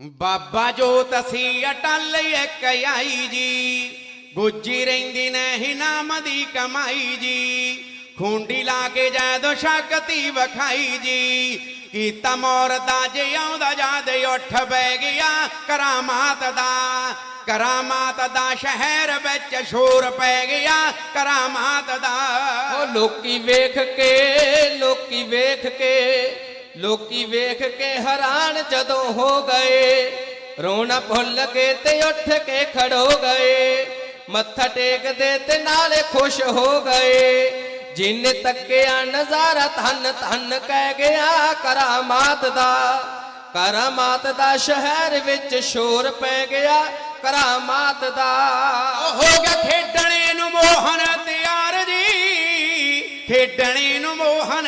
ਬਾਬਾ ਜੋਤ ਅਸੀਂ ਅਟਲ ਇੱਕ ਆਈ ਜੀ ਗੁੱਜੀ ਰਹਿੰਦੀ ਨਹੀਂ ਨਾਮ ਦੀ ਕਮਾਈ ਜੀ। ਖੁੰਡੀ ਲਾ ਕੇ ਜਦੋਂ ਸ਼ਕਤੀ ਵਖਾਈ ਜੀ। ਕੀਤਾ ਮੌਰਦਾ ਜੇ ਆਉਂਦਾ ਜਦ ਉੱਠ ਬੈ ਗਿਆ ਕਰਾਮਾਤ ਦਾ। ਕਰਾਮਾਤ ਦਾ ਸ਼ਹਿਰ ਵਿੱਚ ਸ਼ੋਰ ਪੈ ਗਿਆ ਕਰਾਮਾਤ ਦਾ। ਉਹ ਲੋਕੀ ਵੇਖ ਕੇ, ਲੋਕੀ ਵੇਖ ਕੇ ਲੋਕੀ ਵੇਖ ਕੇ ਹੈਰਾਨ ਜਦੋਂ ਹੋ ਗਏ। ਰੋਣਾ ਭੁੱਲ ਕੇ ਤੇ ਉੱਠ ਕੇ ਖੜੋ ਗਏ। ਮੱਥਾ ਟੇਕਦੇ ਤੇ ਨਾਲੇ ਖੁਸ਼ ਹੋ ਗਏ। ਜਿੰਨੇ ਤੱਕਿਆ ਨਜ਼ਾਰਾ ਧੰਨ ਧੰਨ ਕਹਿ ਗਿਆ ਕਰਾਮਾਤ ਦਾ। ਕਰਾਮਾਤ ਦਾ ਸ਼ਹਿਰ ਵਿੱਚ ਸ਼ੋਰ ਪੈ ਗਿਆ ਕਰਾਮਾਤ ਦਾ। ਹੋ ਗਿਆ ਖੇਡਣੇ ਨੂੰ ਮੋਹਨ ਤਿਆਰ ਜੀ। ਖੇਡਣੇ ਨੂੰ ਮੋਹਨ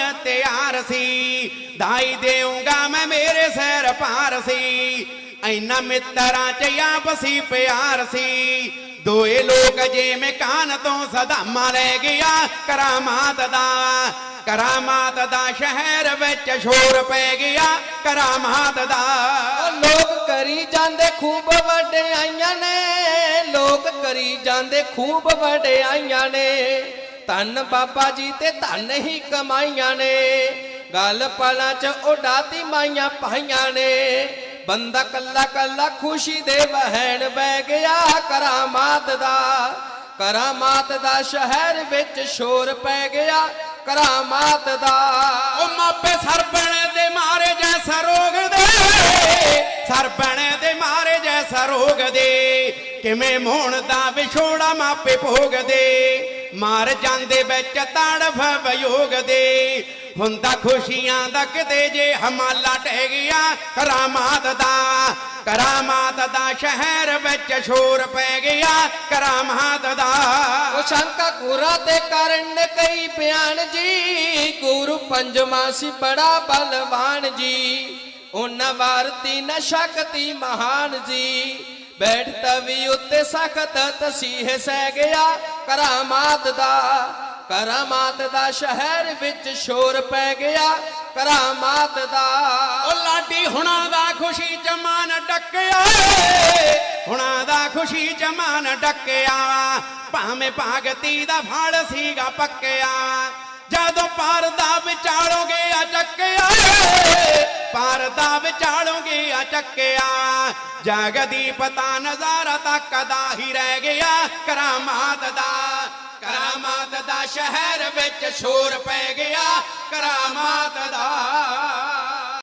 ਸੀ ਦਾਈ ਦੇਉਂਗਾ ਮੈਂ ਮੇਰੇ ਸਿਰ ਭਾਰ ਸੀ ਐਨਾ ਮਿੱਤਰਾਂ ਚ ਆਪਸੀ ਪਿਆਰ ਸੀ। ਦੋਏ ਲੋਕ ਜਿਵੇਂ ਕਾਨ ਤੋਂ ਸਦਾਮਾ ਲੈ ਗਿਆ, ਕਰਾਮਾਤ ਦਾ ਕਰਾਮਾਤ ਦਾ ਸ਼ਹਿਰ ਵਿੱਚ ਸ਼ੋਰ ਪੈ ਗਿਆ, ਕਰਾਮਾਤ ਦਾ। ਲੋਕ ਕਰੀ ਜਾਂਦੇ ਖੂਬ ਵਡਿਆਈਆਂ ਨੇ, ਲੋਕ ਕਰੀ ਜਾਂਦੇ ਖੂਬ ਵਡਿਆਈਆਂ ਨੇ। ਧੰਨ ਬਾਬਾ ਜੀ ਤੇ ਧੰਨ ਹੀ ਕਮਾਈਆਂ ਨੇ। ਗੱਲ ਪਲਾਂ ਚ ਉਡਾਤੀ ਮਾਈਆਂ ਪਾਈਆਂ ਨੇ। ਬੰਦਾ ਕੱਲਾ ਕੱਲਾ ਖੁਸ਼ੀ ਦੇ ਵਹਿਣ ਬਹਿ ਗਿਆ ਕਰਾਮਾਤ ਦਾ। ਕਰਾਮਾਤ ਦਾ ਸ਼ਹਿਰ ਵਿੱਚ ਸ਼ੋਰ ਪੈ ਗਿਆ ਕਰਾਮਾਤ ਦਾ। ਉਹ ਮਾਪੇ ਸਰਪਣ ਦੇ ਮਾਰੇ ਜੈਸਾ ਰੋਗ ਦੇ। ਸਰਪਣ ਦੇ ਮਾਰੇ ਜੈਸਾ ਰੋਗ ਦੇ। ਕਿਵੇਂ ਮੋਹਣ ਦਾ ਵਿਛੋੜਾ ਮਾਪੇ ਭੋਗ ਦੇ ਮਾਰ ਜਾਂਦੇ ਵਿੱਚ ਤੜਫ ਵਿਯੋਗ ਦੇ। ਹੁੰਦਾ ਖੁਸ਼ੀਆਂ ਦਾ ਕਿਤੇ ਜੇ ਹਮਾਲਾ ਟਹਿ ਗਿਆ, ਕਰਾਮਾਤ ਦਾ ਕਰਾਮਾਤ ਦਾ ਸ਼ਹਿਰ ਵਿੱਚ ਸ਼ੋਰ ਪੈ ਗਿਆ, ਕਰਾਮਾਤ ਦਾ। ਉਹ ਸ਼ੰਕਾ ਗੁਰਾ ਤੇ ਕਰਨ ਕਈ ਬਿਆਨ ਜੀ, ਗੁਰੂ ਪੰਜਵਾਂ ਸੀ ਬੜਾ ਬਲਵਾਨ ਜੀ। ਉਹਨਾਂ ਵਾਰਤੀ ਨਾ ਸ਼ਕਤੀ ਮਹਾਨ ਜੀ। ਬੈਠ ਤਵੀ ਉੱਤੇ ਸਖਤ ਤਸੀਹ ਸਹਿ ਗਿਆ ਕਰਾਮਾਤ ਦਾ। ਕਰਾਮਾਤ ਦਾ ਸ਼ਹਿਰ ਵਿੱਚ ਸ਼ੋਰ ਪੈ ਗਿਆ। ਕਰਾਮਾਤ ਦਾ ਉਹ ਲਾਡੀ ਹੁਣਾਂ ਦਾ ਖੁਸ਼ੀ ਚ ਮਨ ਡੱਕਿਆ। ਹੁਣਾਂ ਦਾ ਖੁਸ਼ੀ ਚ ਡੱਕਿਆ। ਭਾਵੇਂ ਭਗਤੀ ਦਾ ਫੜ ਸੀਗਾ ਪੱਕਿਆ। ਜਦੋਂ ਪਰਦਾ ਵਿਚਾਲੋਗੇ ਆ ਚੱਕਿਆ। ਏ। ਪਰਦਾ ਵਿਚਾਲੋਗੇ ਆ ਚੱਕਿਆ। ਜਗਦੀ ਪਤਾ ਨਜ਼ਾਰਾ ਤੱਕਦਾ ਹੀ ਰਹਿ ਗਿਆ। ਕਰਾਮਾਤ ਦਾ ਕਰਾਮਾਤ ਦਾ ਸ਼ਹਿਰ ਵਿੱਚ ਸ਼ੋਰ ਪੈ ਗਿਆ ਕਰਾਮਾਤ ਦਾ